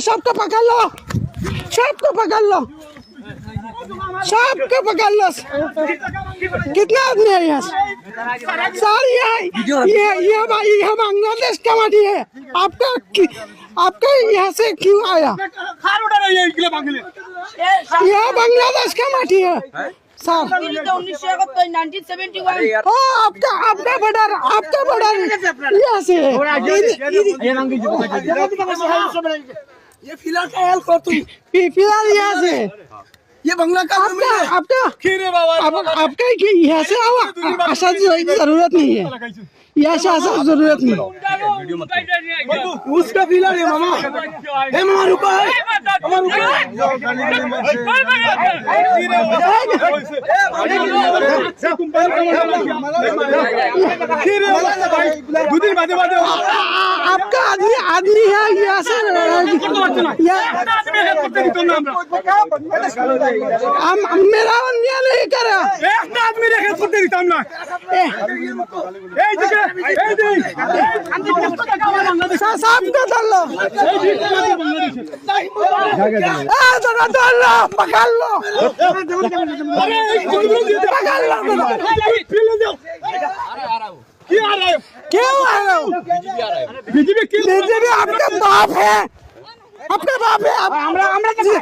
सबको पकड़ लो सबको पकड़ लो सबको पकड़ लो कितना आदमी है यहाँ सर ये ये ये ये बांग्लादेश का माटी है आपका आपका यहाँ से क्यों आया यह बांग्लादेश का माटी है हाँ, आपका आपका आपका से। ये फ़िलहाल का हेल्प कर फ़िलहाल यहाँ से। ये बंगला का आपका आपका आपका यहाँ से आशा जी ज़रूरत नहीं है। यहाँ से ज़रूरत नहीं उसका फ़िलहाल है मामा हे मामा रुको है आ- आ- आपका आदमी आदमी है यहाँ से यहाँ- हम हम मेरा अन्याय नहीं करा सा- सबको धर लो ए, जरा धर लो पकड़ लो पकड़ लो क्यों आ रहे हो बीजेपी आपका बाप है आपका बाप है आप- जी- जी-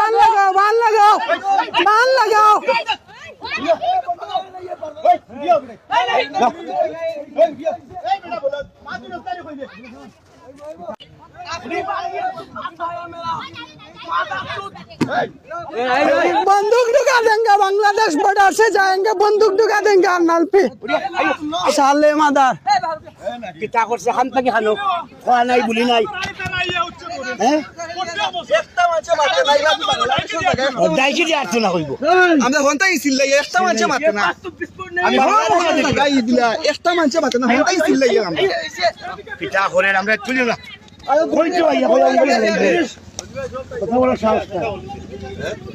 मान लगाओ बंदूक ढुका देंगे बांग्लादेश बॉर्डर से जाएंगे बंदूक ढुका देंगे अरनाल पे साले मादार किता कर से हम तक हानो खाना ही बुली नहीं দাইছি দিয়ে আর্থ না কইব? আমরা হন্তাই চিল্লাই একটা মানুষে মাতে না। আমি গাই দিলা একটা মানুষে মাতে না হন্তাই চিল্লাই আমরা। কিতা করে আমরা তুলি না কইতে ভাইয়া কথা বলা সাহস